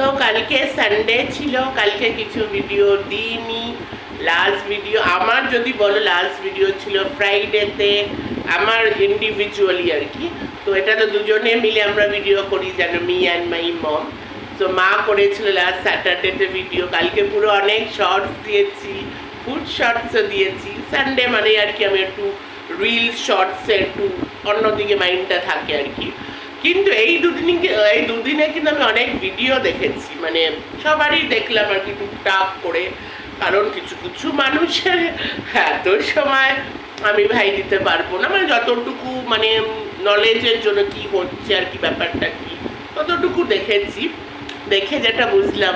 তো কালকে সানডে ছিল, কালকে কিছু ভিডিও দিইনি। লাস্ট ভিডিও আমার যদি বলো লাস্ট ভিডিও ছিল ফ্রাইডেতে আমার ইন্ডিভিজুয়ালি আর কি। তো এটা তো দুজনে মিলে আমরা ভিডিও করি, যেন মি অ্যান্ড মাই মম তো মা করেছিল লাস্ট স্যাটারডেতে ভিডিও কালকে পুরো অনেক শর্টস দিয়েছি ফুড শর্টসও দিয়েছি। সানডে মানে আর কি আমি একটু রিল শর্টসে একটু অন্যদিকে মাইন্ডটা থাকে আর কি। কিন্তু এই দুদিনে এই দুদিনে কিন্তু আমি অনেক ভিডিও দেখেছি মানে সবারই দেখলাম আর কি টুকটাক করে। কারণ কিছু কিছু মানুষের এত সময় আমি ভাই দিতে পারব না মানে যতটুকু মানে নলেজের জন্য কি হচ্ছে আর কি ব্যাপারটা কি, ততটুকু দেখেছি। দেখে যেটা বুঝলাম,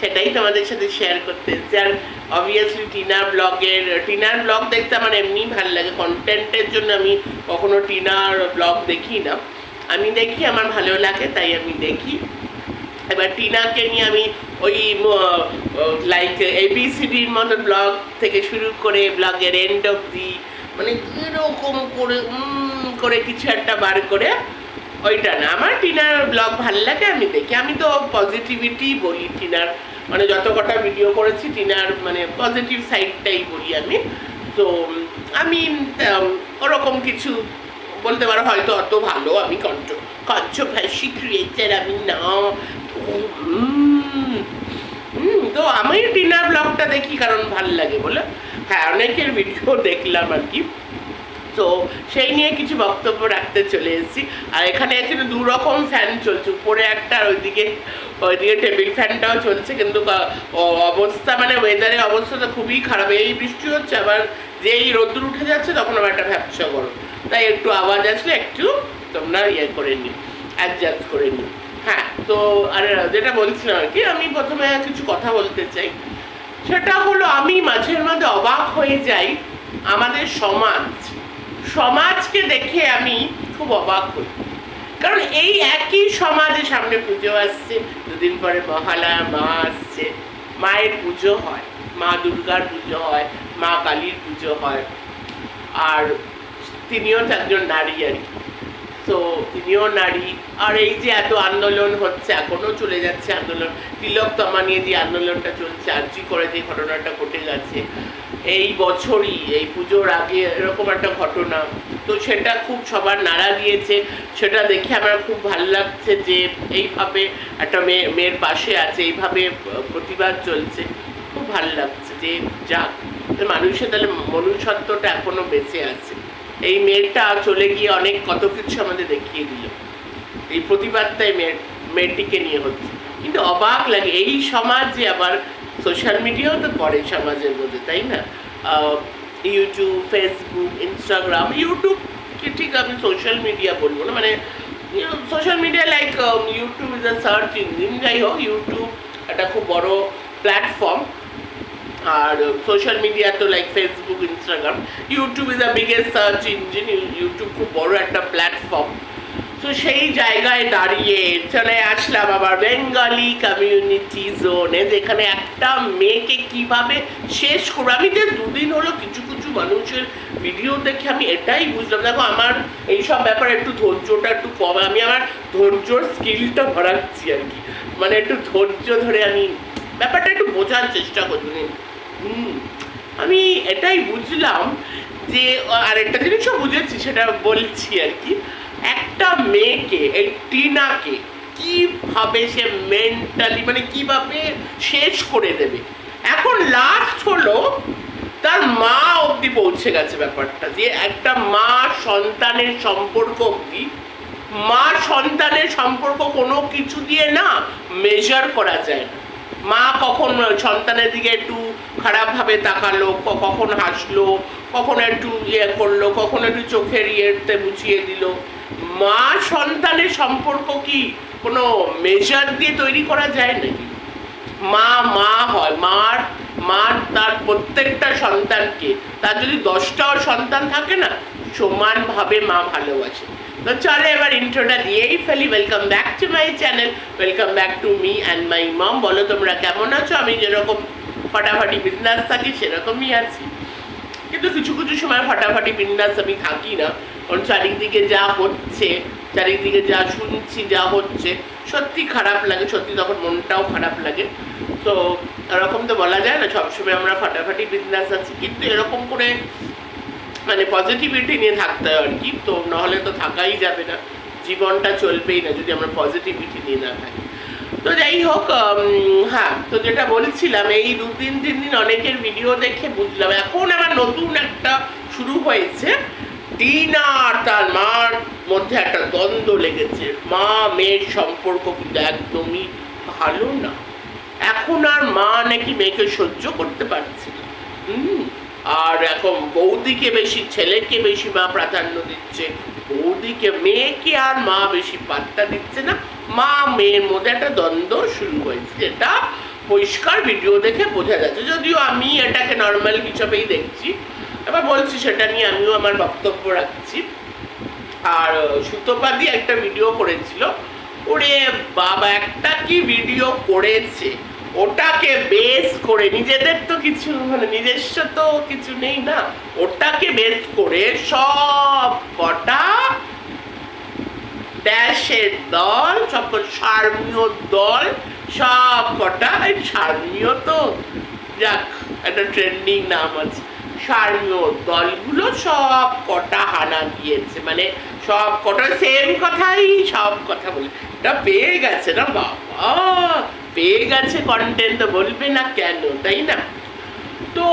সেটাই তোমাদের সাথে শেয়ার করতে এসেছি। আর অবভিয়াসলি টিনার ব্লগের টিনার ব্লগ দেখতে আমার এমনি ভালো লাগে। কন্টেন্টের জন্য আমি কখনো টিনার ব্লগ দেখি না আমি দেখি, আমার ভালো লাগে, তাই আমি দেখি। এবার টিনাকে নিয়ে আমি ওই লাইক এবিসিডির মতো ব্লগ থেকে শুরু করে ব্লগের এন্ড অফ দি মানে কীরকম করে করে কিছু একটা বার করে, ওইটা না। আমার টিনার ব্লগ ভালো লাগে, আমি দেখি। আমি তো পজিটিভিটি বলি টিনার। মানে যত কটা ভিডিও করেছি, টিনার মানে পজিটিভ সাইডটাই বলি আমি। তো আমি ওরকম কিছু বলতে পারো হয়তো অত ভালো আমি কন্ট্র কন্ট্রোভার্সি ক্রিয়েটার আমি না। তো, আমি ডিনার ব্লগটা দেখি কারণ ভালো লাগে বলে। হ্যাঁ অনেকের ভিডিও দেখলাম আর কি। তো সেই নিয়ে কিছু বক্তব্য রাখতে চলে এসেছি। আর এখানে এখানে দু রকম ফ্যান চলছে। উপরে একটা আর ওইদিকে ওইদিকে টেবিল ফ্যানটাও চলছে। কিন্তু অবস্থা মানে ওয়েদারের অবস্থা তো খুবই খারাপ। এই বৃষ্টি হচ্ছে আবার যেই রোদ্দুর উঠে যাচ্ছে তখন আবার একটা ভ্যাপসা গরম। তাই একটু আওয়াজ আসলে একটু তোমরা ইয়ে করে নিও অ্যাডজাস্ট করে নিও। হ্যাঁ তো আর যেটা বলছিলাম আর কি, আমি প্রথমে কিছু কথা বলতে চাই। সেটা হলো, আমি মাঝের মধ্যে অবাক হয়ে যাই আমাদের সমাজ। সমাজকে দেখে আমি খুব অবাক হই। কারণ এই একই সমাজে সামনে পুজো আসছে, দুদিন পরে মহালয়া, মা আসছে। মায়ের পুজো হয়, মা দুর্গার পুজো হয়, মা কালীর পুজো হয়। আর তিনিও একজন নারী আর কি। তো তিনিও নারী। আর এই যে এত আন্দোলন হচ্ছে এখনও চলে যাচ্ছে আন্দোলন। তিলক তমা নিয়ে যে আন্দোলনটা চলছে আর্জি করে যে ঘটনাটা ঘটে গেছে এই বছরই, এই পুজোর আগে এরকম একটা ঘটনা। তো সেটা খুব সবার নাড়া দিয়েছে। সেটা দেখে আমার খুব ভালো লাগছে যে এইভাবে একটা মেয়ে, মেয়ের পাশে আছে, এইভাবে প্রতিবাদ চলছে। খুব ভালো লাগছে যে যাক, মানুষের তাহলে মনুষ্যত্বটা এখনও বেঁচে আছে। এই মেয়েটা চলে গিয়ে অনেক কত কিছু আমাদের দেখিয়ে দিল। এই প্রতিবাদটাই মেয়ের মেয়েটিকে নিয়ে হচ্ছে। কিন্তু অবাক লাগে, এই সমাজে আবার সোশ্যাল মিডিয়াও তো পড়ে সমাজের মধ্যে, তাই না? ইউটিউব ফেসবুক ইনস্টাগ্রাম ইউটিউব কি ঠিক আমি সোশ্যাল মিডিয়া বলব না মানে social media like YouTube is a search engine যাই হোক ইউটিউব একটা খুব বড় প্ল্যাটফর্ম আর সোশ্যাল মিডিয়া তো like Facebook Instagram YouTube is the biggest search engine YouTube খুব বড় একটা প্ল্যাটফর্ম তো সেই জায়গায় দাঁড়িয়ে চলে আসলাম আবার বেঙ্গলি কমিউনিটি জোনে যেখানে একটা মেয়েকে কীভাবে শেষ করব আমি যে দুদিন হলো কিছু কিছু মানুষের ভিডিও দেখে আমি এটাই বুঝলাম। দেখো, আমার এইসব ব্যাপারে একটু ধৈর্যটা একটু কম, আমি আমার ধৈর্যর স্কিলটা বাড়াচ্ছি আর কি। মানে একটু ধৈর্য ধরে আমি ব্যাপারটা একটু বোঝার চেষ্টা করছি। আমি এটাই বুঝলাম যে, আর একটা জিনিসও বুঝেছি, সেটা বলছি আর কি। একটা মেয়েকে, এই টিনাকে কীভাবে সে মেন্টালি মানে কীভাবে শেষ করে দেবে? এখন লাস্ট হলো, তার মা অবধি পৌঁছে গেছে ব্যাপারটা, যে একটা মা সন্তানের সম্পর্ক অবধি। মা সন্তানের সম্পর্ক কোনো কিছু দিয়ে না মেজার করা যায় না। মা কখন সন্তানের দিকে একটু খারাপভাবে তাকালো কখন হাসলো, কখন একটু ইয়ে করল, কখন একটু চোখের ইয়েতে বুঝিয়ে দিল। মা সন্তানের সম্পর্ক কি, কোনো মেজার দিয়ে তৈরি করা যায় নাকি? মা মা হয়, মার মার তার প্রত্যেকটা সন্তানকে, তার যদি দশটাও সন্তান থাকে না সমানভাবে মা ভালোবাসে তো চলে এবার ইন্ট্রোটা দিয়েই ফেলি। Welcome back to my channel welcome back to me and my mom বলো তোমরা কেমন আছো? আমি যেরকম ফাটাফাটি বিন্দাস থাকি, সেরকমই আছি। কিন্তু কিছু কিছু সময় ফাটাফাটি বিন্দাস আমি থাকি না। কারণ চারিদিকে যা হচ্ছে, চারিদিকে যা শুনছি, যা হচ্ছে, সত্যি খারাপ লাগে। সত্যি তখন মনটাও খারাপ লাগে। তো এরকম তো বলা যায় না। সবসময় আমরা ফাটাফাটি বিজনেস আছি। কিন্তু এরকম করে মানে পজিটিভিটি নিয়ে থাকতে হয় আর কি। তো নাহলে তো থাকাই যাবে না। জীবনটা চলবেই না যদি আমরা পজিটিভিটি নিয়ে না থাকি। তো যাই হোক হ্যাঁ তো যেটা বলছিলাম, এই দু তিন তিন দিন অনেকের ভিডিও দেখে বুঝলাম। এখন আবার নতুন একটা শুরু হয়েছে। টিনা আর তার মার মধ্যে একটা দ্বন্দ্ব লেগেছে। মা, মেয়ের সম্পর্ক কিন্তু একদমই ভালো না। এখন আর মা নাকি মেয়েকে সহ্য করতে পারছে না। হুম আর এখন বৌদিকে বেশি, ছেলেকে বেশি মা প্রাধান্য দিচ্ছে। বৌদিকে, মেয়েকে আর মা বেশি পাত্তা দিচ্ছে না। মা, মেয়ের মধ্যে একটা দ্বন্দ্ব শুরু হয়েছে। যেটা পরিষ্কার ভিডিও দেখে বোঝা যাচ্ছে। যদিও আমি এটাকে নর্মাল হিসাবেই দেখছি। এবার বলছি সেটা নিয়ে আমিও আমার বক্তব্য রাখছি। আর সুতোপাদি একটা ভিডিও করেছিল। ওরে বাবা, একটা কি ভিডিও করেছে? ওটাকে বেস করে, নিজেদের তো কিছু মানে নিজস্ব তো কিছু নেই না। ওটাকে বেস করে সব কটা ড্যাশের দল, সব সার্মীয় দল, সব কটা সার্মীয় তো যাক, একটা ট্রেন্ডিং নাম আছে। সার্মীয় দলগুলো সব কটা হানা দিয়েছে মানে সব কটা সেম কথাই সব কথা বলে। এটা পেয়ে গেছে না বাবা? পেয়ে গেছে কন্টেন্ট তো বলবে না কেন, তাই না? তো,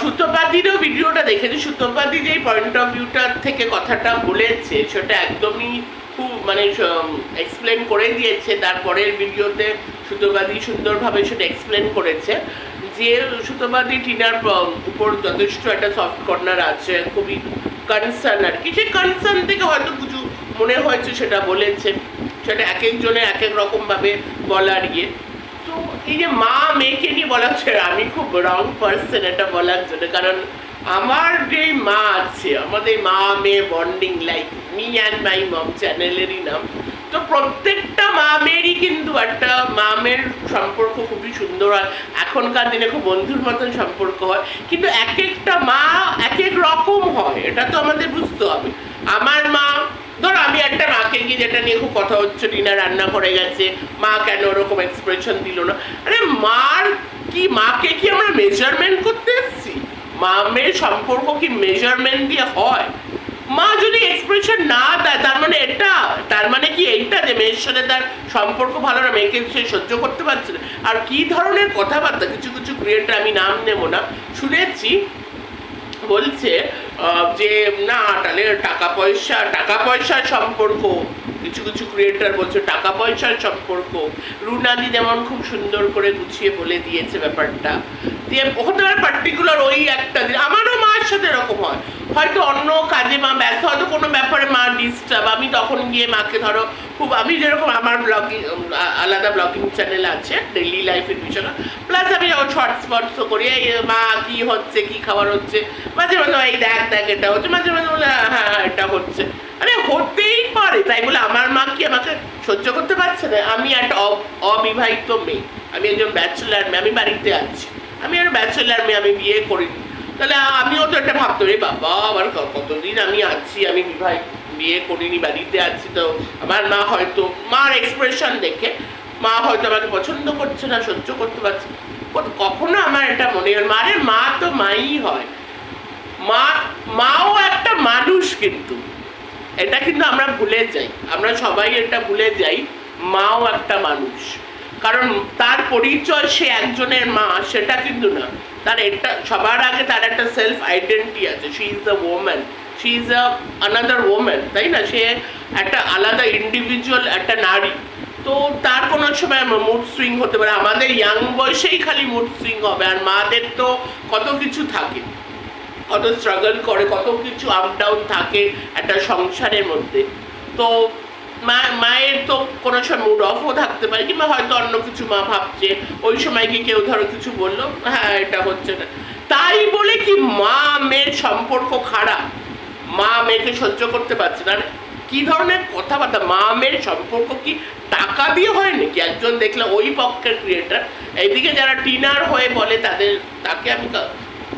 সুতোপাদিরও ভিডিওটা দেখেছি? সুতোপাদি যে পয়েন্ট অফ ভিউটার থেকে কথাটা বলেছে, সেটা একদমই খুব মানে এক্সপ্লেন করে দিয়েছে। তারপরের ভিডিওতে সুতোবাদি সুন্দরভাবে সেটা এক্সপ্লেন করেছে যে সুতোবাদি টিনার উপর যথেষ্ট একটা সফট কর্নার আছে, খুবই কনসার্ন আর কি। সেই কনসার্ন থেকে হয়তো কিছু মনে হয়েছে সেটা বলেছে। সেটা এক একজনের এক এক রকমভাবে বলার ইয়ে। এই যে মা মেয়েকে নিয়ে বলা হচ্ছে আমি খুব রং পার্সন এটা বলার জন্য। কারণ আমার যে মা আছে, আমাদের মা মেয়ে bonding like me and my mom চ্যানেলেরই নাম, তো প্রত্যেকটা মা মেয়েরই কিন্তু একটা মা মেয়ের সম্পর্ক খুবই সুন্দর হয়। এখনকার দিনে খুব বন্ধুর মতন সম্পর্ক হয়। কিন্তু এক একটা মা এক এক রকম হয়, এটা তো আমাদের বুঝতে হবে। আমার মা ধরো, আমি একটা মাকে গিয়ে যেটা নিয়ে খুব কথা হচ্ছে, টিনা রান্না করে গেছে, মা কেন ওরকম এক্সপ্রেশন দিল না? আরে, মার কি, মাকে কি আমরা মেজারমেন্ট করতে এসেছি? মা, মেয়ের সম্পর্ক কি মেজারমেন্ট দিয়ে হয়? মা যদি এক্সপ্রেশন না দেয়, তার মানে এটা, তার মানে কি এইটা যে মেয়ের সাথে তার সম্পর্ক ভালো না, মেয়েকে সে সহ্য করতে পারছে না? আর কি ধরনের কথাবার্তা, কিছু কিছু ক্রিয়েটার আমি নাম নেব না, শুনেছি, বলছে যে না, তাহলে টাকা পয়সা টাকা পয়সার সম্পর্ক। কিছু কিছু ক্রিয়েটার বলছে টাকা পয়সার সম্পর্ক। রুনাদি যেমন খুব সুন্দর করে গুছিয়ে বলে দিয়েছে ব্যাপারটা। দিয়ে হতে পারে পার্টিকুলার ওই একটা দিন আমারও মায়ের সাথে এরকম হয়। হয়তো অন্য কাজে মা ব্যস্ত হয়তো কোনো ব্যাপারে মা ডিস্টার্ব আমি তখন গিয়ে মাকে ধরো খুব আমি যেরকম আমার ব্লগিং আলাদা ব্লগিং চ্যানেল আছে ডেইলি লাইফের বিষয় প্লাস আমি শর্টস ফর্টসও করি এই মা কি হচ্ছে কি খাবার হচ্ছে মাঝে মাঝে এই দেখ দেখ এটা হচ্ছে মাঝে মাঝে বলে হ্যাঁ হ্যাঁ, এটা হচ্ছে। আরে হতেই পারে তাই বলে আমার মা কি আমাকে সহ্য করতে পারছে না? আমি একটা অবিবাহিত মেয়ে। আমি একজন ব্যাচেলার মেয়ে আমি বাড়িতে আছি। আমি আর ব্যাচেলার মেয়ে আমি বিয়ে করিনি। তাহলে আমিও তো একটা ভাবতো রে বাবা আমার কতদিন আমি আছি, আমি বিবাহিত বিয়ে করিনি, বাড়িতে আছি তো? আমার মা হয়তো, মার এক্সপ্রেশন দেখে, মা হয়তো আমাকে পছন্দ করছে না, সহ্য করতে পারছে কখনো আমার এটা মনে হয় মারে মা তো মাই হয়। মা, মাও একটা মানুষ কিন্তু। এটা কিন্তু আমরা ভুলে যাই। আমরা সবাই এটা ভুলে যাই, মাও একটা মানুষ। কারণ তার পরিচয় সে একজনের মা, সেটা কিন্তু না। তার এটা সবার আগে তার একটা সেলফ আইডেন্টি আছে। She is the woman she is a another woman তাই না? সে একটা আলাদা ইন্ডিভিজুয়াল একটা নারী। তো তার কোনো সময় মুড সুইং হতে পারে। আমাদের ইয়াং বয়সেই খালি মুড সুইং হবে। আর মাদের তো কত কিছু থাকে। কত স্ট্রাগল করে, কত কিছু আপ ডাউন থাকে একটা সংসারের মধ্যে। তো মা, মায়ের তো কোনো সময় মুড অফও থাকতে পারে, কিংবা হয়তো অন্য কিছু মা ভাবছে, ওই সময় কি কেউ ধরো কিছু বলল হ্যাঁ এটা হচ্ছে না। তাই বলে কি মা মেয়ের সম্পর্ক খারাপ? মা মেয়েকে সহ্য করতে পারছে না। কি ধরনের কথাবার্তা? মা মেয়ের সম্পর্ক কি টাকা দিয়ে হয় নাকি? একজন দেখলে ওই পক্ষের ক্রিয়েটার এইদিকে যারা টিনার হয়ে বলে, তাদের, তাকে আমি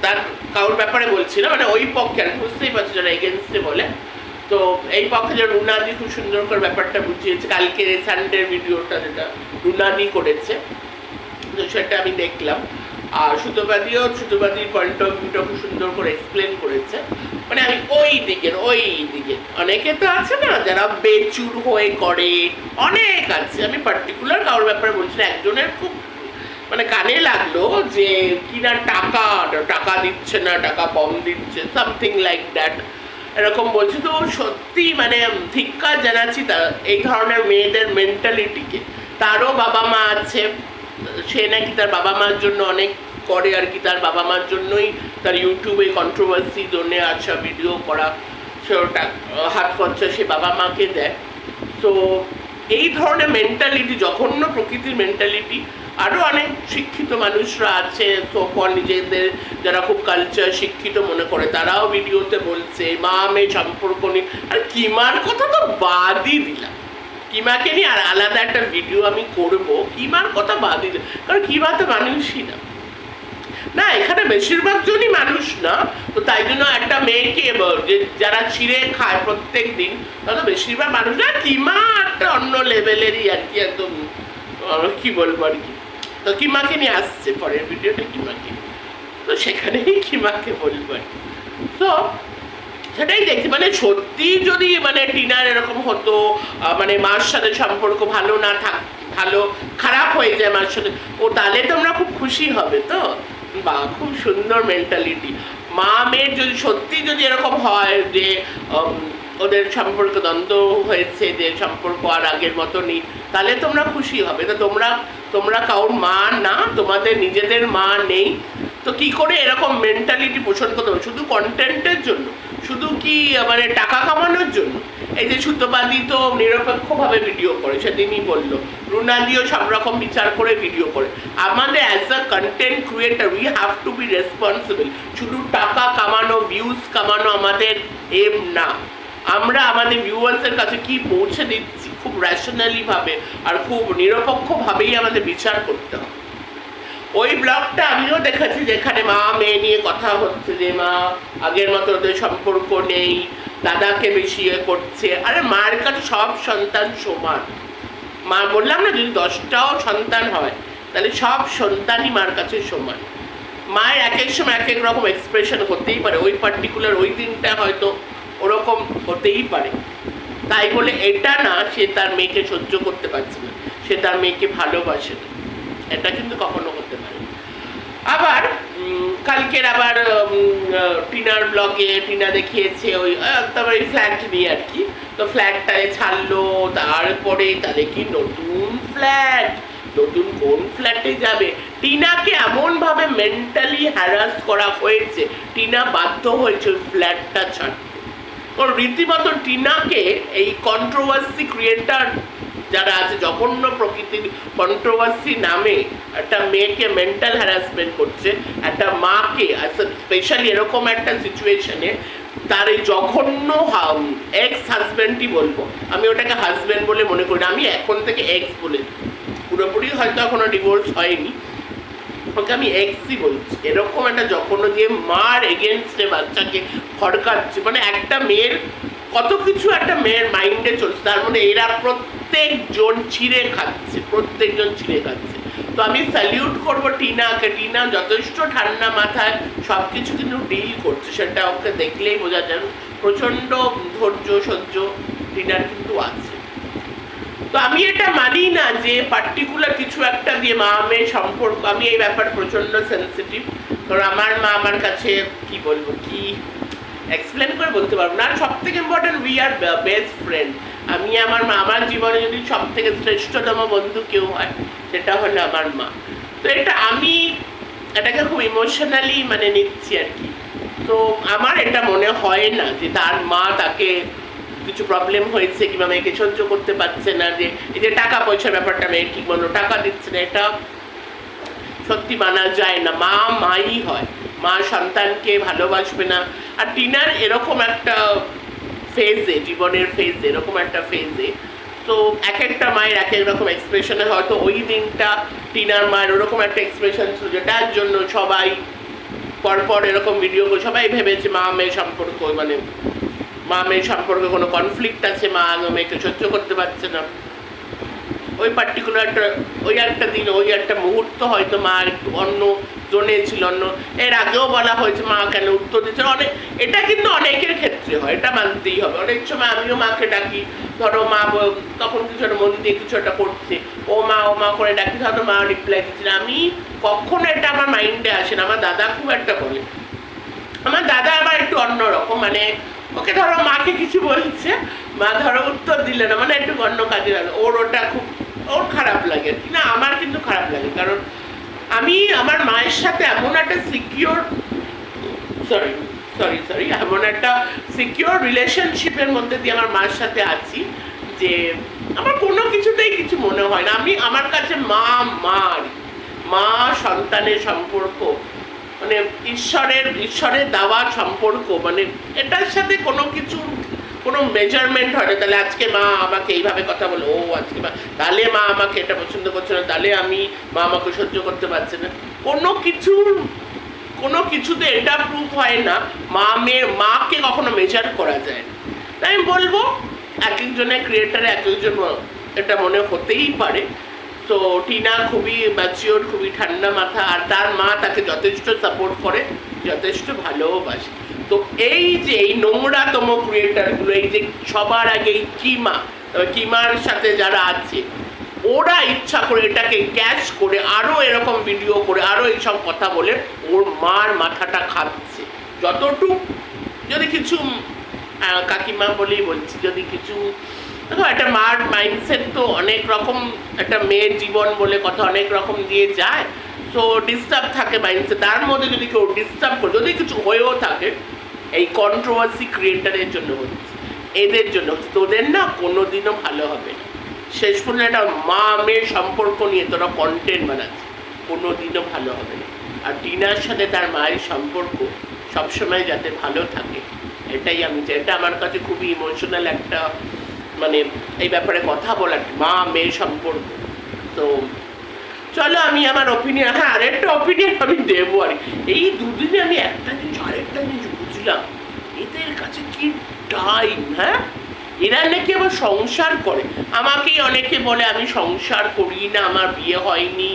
তার কারোর ব্যাপারে বলছি না মানে ওই পক্ষে আর বুঝতেই পারছি যারা এগেনস্টে বলে। তো এই পক্ষে যে রুনাদি খুব সুন্দর করে ব্যাপারটা বুঝিয়েছে, কালকে সানডের ভিডিওটা যেটা রুনাদি করেছে, তো সেটা আমি দেখলাম। আর সুতোবাদীও, সুতোবাদীর পয়েন্ট অফ ভিউটা খুব সুন্দর করে এক্সপ্লেন করেছে। মানে আমি ওই দিকের, ওই দিকে অনেকে তো আছে না, যারা বেচুর হয়ে করে, অনেক আছে। আমি পার্টিকুলার কারোর ব্যাপারে বলছি একজনের খুব মানে কানে লাগল যে কিনা টাকা টাকা দিচ্ছে না, টাকা কম দিচ্ছে সামথিং লাইক দ্যাট এরকম বলছি তো, সত্যি মানে ধিক্কার জানাচ্ছি তা, এই ধরনের মেয়েদের মেন্টালিটিকে তারও বাবা মা আছে, সে নাকি তার বাবা মার জন্য অনেক করে আর কি, তার বাবা মার জন্যই তার ইউটিউবে কন্ট্রোভার্সি জন্যে আসা ভিডিও করা, সে ওটা, হাত খরচা সে বাবা মাকে দেয়। তো এই ধরনের মেন্টালিটি জঘন্য প্রকৃতির মেন্টালিটি আরও অনেক শিক্ষিত মানুষরা আছে সোফল নিজেদের যারা খুব কালচার শিক্ষিত মনে করে, তারাও ভিডিওতে বলছে, মা মেয়ে সম্পর্ক নিয়ে আর কিমার কথা তো বাদই দিলাম। কিমাকে নিয়ে আর আলাদা একটা ভিডিও আমি করব, কিমার কথা বাদই দিলাম। কারণ কিমা তো মানুষই না। না, এখানে বেশিরভাগ জনই মানুষ না, তো তাই জন্য একটা মেয়েকে যারা ছিঁড়ে খায় প্রত্যেক দিন, তারা বেশিরভাগ মানুষ না, কিমা একটা অন্য লেভেলেরই আর কি একদম কি বলব আর কি। তো কিমাকে নিয়ে আসছে পরের ভিডিওটা কিমাকে। তো সেখানেই কিমাকে বলব। তো সেটাই দেখছি মানে সত্যি যদি মানে টিনার এরকম হতো মানে মার সাথে সম্পর্ক ভালো না থাক, ভালো, খারাপ হয়ে যায় মার সাথে, ও তাহলে তোমরা খুব খুশি হবে তো? বা খুব সুন্দর মেন্টালিটি মা মেয়ের যদি সত্যি যদি এরকম হয় যে ওদের সম্পর্ক দ্বন্দ্ব হয়েছে যে সম্পর্ক আর আগের মতো নেই, তাহলে তোমরা খুশি হবে। তো তোমরা তোমরা কারোর মা না, তোমাদের নিজেদের মা নেই। তো কি করে এরকম মেন্টালিটি পোষণ করতে হবে? শুধু কন্টেন্টের জন্য? শুধু কি মানে টাকা কামানোর জন্য? এই যে সুতোবাদী তো নিরপেক্ষভাবে ভিডিও করে, সেদিনই বলল। রুনাদিও সব রকম বিচার করে ভিডিও করে। আমাদের as a content creator we have to be responsible শুধু টাকা কামানো ভিউজ কামানো আমাদের এম না। আমরা আমাদের ভিউয়ার্সের কাছে কি পৌঁছে দিচ্ছি? খুব র্যাশনালি ভাবে আর খুব নিরপেক্ষভাবেই আমাদের বিচার করতে হবে। ওই ব্লগটা আমিও দেখেছি যেখানে মা মেয়ে নিয়ে কথা হচ্ছে যে, মা, আগের মতো ওদের সম্পর্ক নেই, দাদাকে বেশি ইয়ে করছে। আরে মার কাছে সব সন্তান সমান। মা বললাম না, যদি দশটাও সন্তান হয়, তাহলে সব সন্তানই মার কাছে সমান। মায়ের এক এক সময় এক এক রকম এক্সপ্রেশন হতেই পারে। ওই পার্টিকুলার ওই দিনটা হয়তো ওরকম হতেই পারে। তাই বলে এটা না সে তার মেয়েকে সহ্য করতে পারছে না। সে তার মেয়েকে ভালোবাসে না। এটা কিন্তু কখনো হতে পারে আবার কালকের আবার টিনার ব্লগে টিনা দেখিয়েছে ওই তারপরে ফ্ল্যাট নিয়ে আর কি। তো ফ্ল্যাটটায় ছাড়লো, তারপরে তাহলে কি নতুন ফ্ল্যাট নতুন কোন ফ্ল্যাটে যাবে? টিনাকে এমন ভাবে মেন্টালি হ্যারাস করা হয়েছে। টিনা বাধ্য হয়েছে ওই ফ্ল্যাটটা ছাড়তে। কারণ রীতিমতো টিনাকে এই কন্ট্রোভার্সি ক্রিয়েটার যারা আছে, জঘন্য প্রকৃতির কন্ট্রোভার্সি নামে একটা মেয়েকে মেন্টাল হ্যারাসমেন্ট করছে, একটা মাকে স্পেশালি এরকম একটা সিচুয়েশনে তার এই জঘন্য এক্স হাজব্যান্ডই বলব। আমি ওটাকে হাজব্যান্ড বলে মনে করি না, আমি এখন থেকে এক্স বলে পুরোপুরি হয়তো এখনও ডিভোর্স হয়নি। ওকে আমি এক্সই বলছি। এরকম একটা যখন যে মার এগেনস্টে বাচ্চাকে ফড়কাচ্ছে মানে একটা মেয়ের, কত কিছু একটা মেয়ের মাইন্ডে চলছে। তার মানে এরা প্রত্যেকজন ছিঁড়ে খাচ্ছে, প্রত্যেকজন ছিঁড়ে খাচ্ছে। তো আমি স্যালিউট করব টিনাকে। টিনা যথেষ্ট ঠান্ডা মাথায় সব কিছু কিন্তু ডিল করছে। সেটা ওকে দেখলেই বোঝা যায় প্রচণ্ড ধৈর্য সহ্য টিনার কিন্তু আছে। তো আমি এটা মানি না যে পার্টিকুলার কিছু একটা দিয়ে মা মেয়ে সম্পর্ক, আমি এই ব্যাপার প্রচণ্ড সেন্সিটিভ কারণ আমার মা আমার কাছে কি বলব, কি এক্সপ্লেন করে বলতে পারব না। আর সব থেকে important we are best friend আমি আমার মা, আমার জীবনে যদি সব থেকে শ্রেষ্ঠতম বন্ধু কেউ হয়, সেটা হলো আমার মা। তো এটা আমি, এটাকে খুব ইমোশনালি মানে নিচ্ছি আর কি। তো আমার এটা মনে হয় না যে তার মা তাকে কিছু প্রবলেম হয়েছে কিংবা মেয়েকে সহ্য করতে পারছে না, যে এই যে টাকা পয়সার ব্যাপারটা মেয়ে ঠিক মতো টাকা দিচ্ছে না, এটা সত্যি মানা যায় না। মা মাই হয়। মা সন্তানকে ভালোবাসবে না। আর টিনার এরকম একটা ফেজে জীবনের ফেজে এরকম একটা ফেজে তো এক একটা মায়ের এক এক রকম এক্সপ্রেশনে হয়তো ওই দিনটা টিনার মায়ের ওরকম একটা এক্সপ্রেশন ছিল যেটার জন্য সবাই পরপর এরকম ভিডিও সবাই ভেবেছে মা মেয়ে সম্পর্ক মানে মা মেয়ে সম্পর্কে কোনো কনফ্লিক্ট আছে? মা মেয়েকে সহ্য করতে পারছে না। ওই পার্টিকুলার একটা, ওই একটা দিন, ওই একটা মুহূর্ত হয়তো মা একটু অন্য জোনে ছিল, অন্য এর আগেও বলা হয়েছে, মা কেন উত্তর দিচ্ছে অনেক এটা কিন্তু অনেকের ক্ষেত্রে হয়, এটা মানতেই হবে। অনেক সময় আমিও মাকে ডাকি, ধরো মা তখন কিছু একটা মন দিয়ে কিছু একটা করছে। ও মা ও মা করে ডাকি, ধরো মা রিপ্লাই দিচ্ছে। আমি কখনো এটা আমার মাইন্ডে আসে না। আমার দাদা খুব একটা বলে আমার দাদা আবার একটু অন্যরকম মানে ওকে ধরো মাকে কিছু বলছে, মা ধরো উত্তর দিলে না মানে একটু অন্য কাজে গেল ওর ওটা খুব, ওর খারাপ লাগে। কি না, আমার কিন্তু খারাপ লাগে, কারণ আমি আমার মায়ের সাথে এমন একটা সিকিওর সরি সরি সরি এমন একটা সিকিওর রিলেশনশিপের মধ্যে দিয়ে আমার মায়ের সাথে আছি যে আমার কোনো কিছুতেই কিছু মনে হয় না। আমি, আমার কাছে মা মা মা সন্তানের সম্পর্ক মানে ঈশ্বরের ঈশ্বরের দেওয়া সম্পর্ক মানে এটার সাথে কোনো কিছু, কোনো মেজারমেন্ট হয় না। তাহলে আজকে মা আমাকে এইভাবে কথা বলে, ও আজকে মা তাহলে মা আমাকে এটা পছন্দ করছে না, তাহলে আমি মা আমাকে সহ্য করতে পারছে না। কোনো কিছুর, কোনো কিছুতে এটা প্রুফ হয় না, মা মেয়ে মাকে কখনো মেজার করা যায় না। তাই আমি বলব, এক একজনের ক্রিয়েটারে এক একজন, এটা মনে হতেই পারে। তো টিনা খুবই ম্যাচিওর খুবই ঠান্ডা মাথা, আর তার মা তাকে যথেষ্ট সাপোর্ট করে, যথেষ্ট ভালোবাসে। তো এই যে এই নোংরাতম ক্রিয়েটারগুলো এই যে সবার আগে এই কিমা কিমার সাথে যারা আছে, ওরা ইচ্ছা করে এটাকে ক্যাচ করে আরও এরকম ভিডিও করে আরও এইসব কথা বলে, ওর মার মাথাটা খাচ্ছে। যতটুক যদি কিছু কাকিমা বলেই বলছি, যদি কিছু দেখো, একটা মার মাইন্ডসেট তো অনেক রকম, একটা মেয়ের জীবন বলে কথা অনেক রকম দিয়ে যায় তো ডিস্টার্ব থাকে মাইন্ডসেট তার মধ্যে যদি কেউ ডিস্টার্ব করে, যদি কিছু হয়েও থাকে, এই কন্ট্রোভার্সি ক্রিয়েটারের জন্য হচ্ছে, এদের জন্য হচ্ছে। তোদের না কোনো দিনও ভালো হবে শেষ পর্যন্ত একটা মা মেয়ের সম্পর্ক নিয়ে তোরা কন্টেন্ট বানাচ্ছে কোনো দিনও ভালো হবে না। আর টিনার সাথে তার মায়ের সম্পর্ক সবসময় যাতে ভালো থাকে, এটাই আমি চাই। এটা আমার কাছে খুবই ইমোশনাল একটা মানে এই ব্যাপারে কথা বলার মা, মেয়ে সম্পর্ক। তো চলো আমি আমার ওপিনিয়ন হ্যাঁ আরেকটা ওপিনিয়ন আমি দেবো আর এই দুদিনে আমি একটা জিনিস, আরেকটা জিনিস বুঝলাম। এদের কাছে কি টাইম হ্যাঁ? এরা নাকি আবার সংসার করে। আমাকেই অনেকে বলে, আমি সংসার করি না, আমার বিয়ে হয়নি।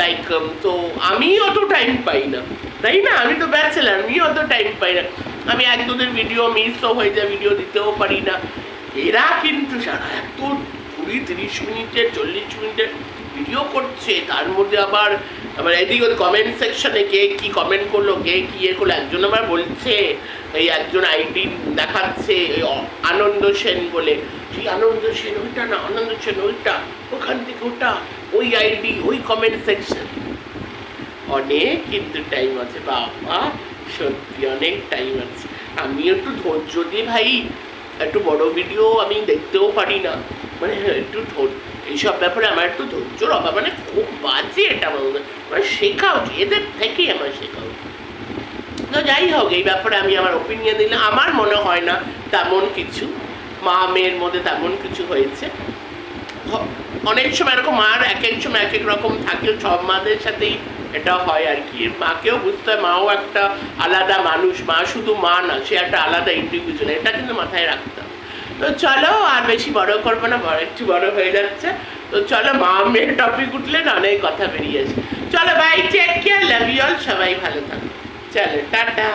লাইক তো আমি অত টাইম পাই না। তাই না? আমি তো ব্যাচেলার আমি অত টাইম পাই না। আমি এক দুদিন ভিডিও মিসও হয়ে যায় ভিডিও দিতেও পারি না। এরা কিন্তু সারা এত কুড়ি তিরিশ মিনিটের চল্লিশ মিনিটের ভিডিও করছে। তার মধ্যে আবার আবার এদিকে কমেন্ট সেকশনে কে কি কমেন্ট করল, কে কি ইয়ে করল, একজন আবার বলছে, এই একজন আইডি দেখাচ্ছে আনন্দ সেন বলে। সেই আনন্দ সেন, ওইটা না, আনন্দ সেন, ওইটা, ওখান থেকে ওটা, ওই আইডি ওই কমেন্ট সেকশন অনেক কিন্তু টাইম আছে, বাবা, সত্যি অনেক টাইম আছে। আমি একটু ধৈর্য দিয়ে ভাই। একটু বড় ভিডিও আমি দেখতেও পারি না। মানে একটু এইসব ব্যাপারে আমার একটু ধৈর্যর অভাব। মানে খুব বাজে এটা আমার মনে শেখা উচিত, এদের থেকেই আমার শেখা উচিত। তো যাই হোক, এই ব্যাপারে আমি আমার ওপিনিয়ন দিলাম আমার মনে হয় না তেমন কিছু। মা মেয়ের মধ্যে তেমন কিছু হয়েছে। অনেক সময় এরকম মার এক এক সময় এক এক রকম থাকে, সব মাদের সাথেই এটা হয় আর কি। মাকেও বুঝতে হয়, মাও একটা আলাদা মানুষ, মা শুধু মা না, সে একটা আলাদা ইন্ডিভিজুয়াল এটা কিন্তু মাথায় রাখতে হবে। তো চলো, আর বেশি বড় করব না, বড় একটু বড় হয়ে যাচ্ছে। তো চলো, মা মেয়ের টপিক উঠলে না অনেক কথা বেরিয়েছে চলো bye take care love you all সবাই ভালো থাকো। চলো, টাটা।